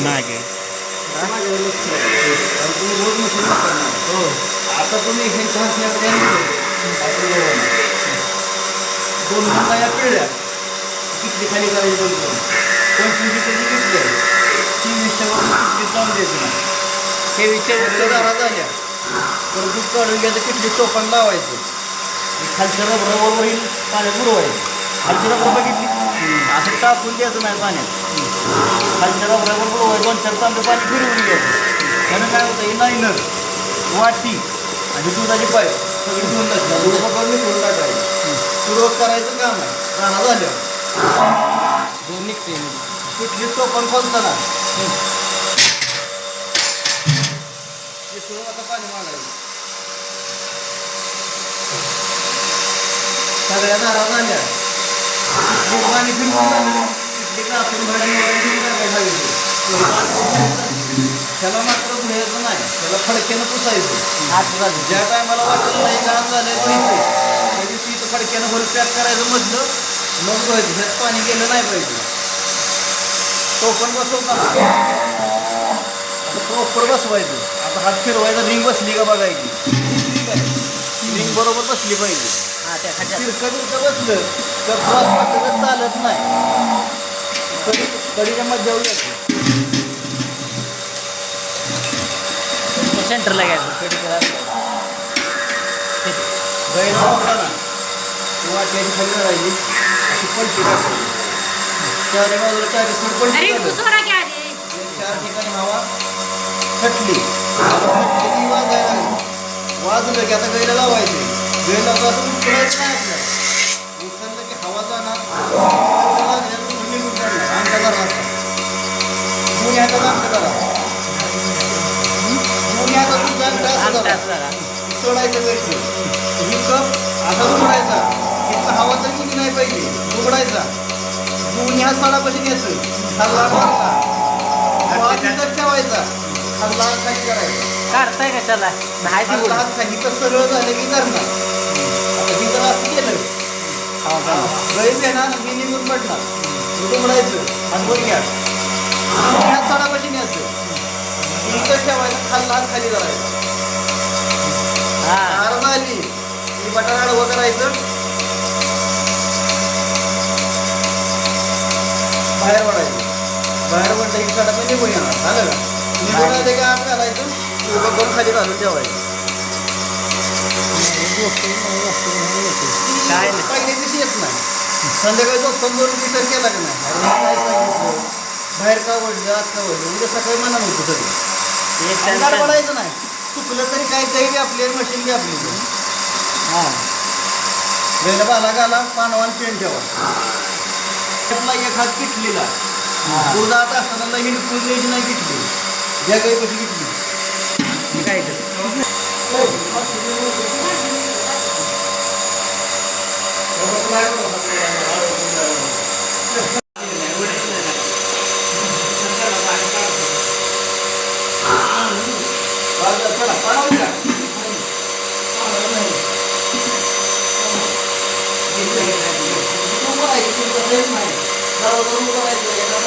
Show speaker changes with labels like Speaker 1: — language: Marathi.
Speaker 1: की मागे.
Speaker 2: हो आता तुम्ही हे हसण्याकडे दोन मुंगा या पिळल्या किती खाली करायची दोन दोन पंचवीस लिटरची किटली आहे चोवीसच्या वर किटली जाऊन द्यायची नाही तेवीसच्या वर दारा झाल्या तर दूध काढून घ्यायचं किटली टोपण लावायचं खालच्या रबरावर येईल पाण्यात बुडवायचं खालची रबर बघितली असं टाकून द्यायचं नाही पाण्यात खालच्या रबरावर बुडवायचं दोन चार तांबे पाणी फिरवून गेलं त्यानं काय होतं हे लाईनर वाटी आणि दुधाची पाईप सगळी घेऊन टाकली दूध पकडून घेऊन टाकायचं. सुरुवात करायचं काम आहे. राणा झाल्यावर. दोन निघते. कुठली टोपण खोलताना सुरुवात आता पाणी मागायचं. सगळ्या दारा झाल्या. पाणी फिरवून झालं भाजी त्याला मात्र धुयाचं नाही त्याला फडक्यानं पुसायचं. ज्या टायमाला वाटत नाही झालंय पैसे त्या दिवशी फडक्यानं भरून पॅक करायचं म्हटलं मग धुवायचं ह्यात पाणी गेलं नाही पाहिजे. तो पण बसवता. आता प्रॉपर बसवायचं. आता हात फिरवायचा रिंग बसली का बघायची. रिंग बरोबर बसली पाहिजे. तिरकं तिरकं बसलं तर चालत नाही. कढी चम्मच मध्यावर येते
Speaker 1: सेंटरला घ्यायचं.
Speaker 2: कढी करायला गैर वापरताना किंवा त्याची खाली राहिली अशी पलटी टाकायची चारी बाजूला चारी सूट पलटी
Speaker 3: अरे
Speaker 2: करायची. चार ठिकाणी हवा खटली हवा वाजायला वाजलं की आता गैला लावायचे. गैला असं उचलायचं नाही आपल्याला सोडायचं गैरचं ही कप आता उघडायचा इथं हवा तर गेली नाही पाहिजे उघडायचा दोन्ही हात साडापाशी घ्यायचं खाल्ला मारला ठेवायचा हात काय करायचा
Speaker 1: काढताय का त्याला नाही
Speaker 2: हात काही तर सरळ झालं की करणार आता ही. तर असं केलं गैर येणार मी निघून पडणार. उघडायचं. हात वर घ्या. साडापाशी न्यायचं इथंच ठेवायचं खाल्ला खाली करायचा.
Speaker 1: हा.
Speaker 2: आर झाली की बटाटा आडवं करायचं बाहेर पडायचं. बाहेर पडलं की कडा पण निघून येणार झालं का निघून आले की आत घालायचं उभं करून खाली घालून ठेवायचं. पहिल्या दिवशी येत नाही. संध्याकाळी झोपून दोन विचार केला का नाही अरे मी काय सांगितलं बाहेर का वडलं का वडलं उद्या सकाळी मना नव्हतं
Speaker 1: एक
Speaker 2: अंगार
Speaker 1: त्यांचं-
Speaker 2: पडायचं नाही. चुकलं तरी काय काही बी आपली मशीन बी आपली. हा. बैल बाला घाला पानवान पेन ठेवा. आपला एक हात किटलीला. दूध आता असताना लगीन दूध द्यायची नाही किटली. ज्या काही कशी किटली?
Speaker 1: काय ते?
Speaker 2: चला पानावर घ्या. उभं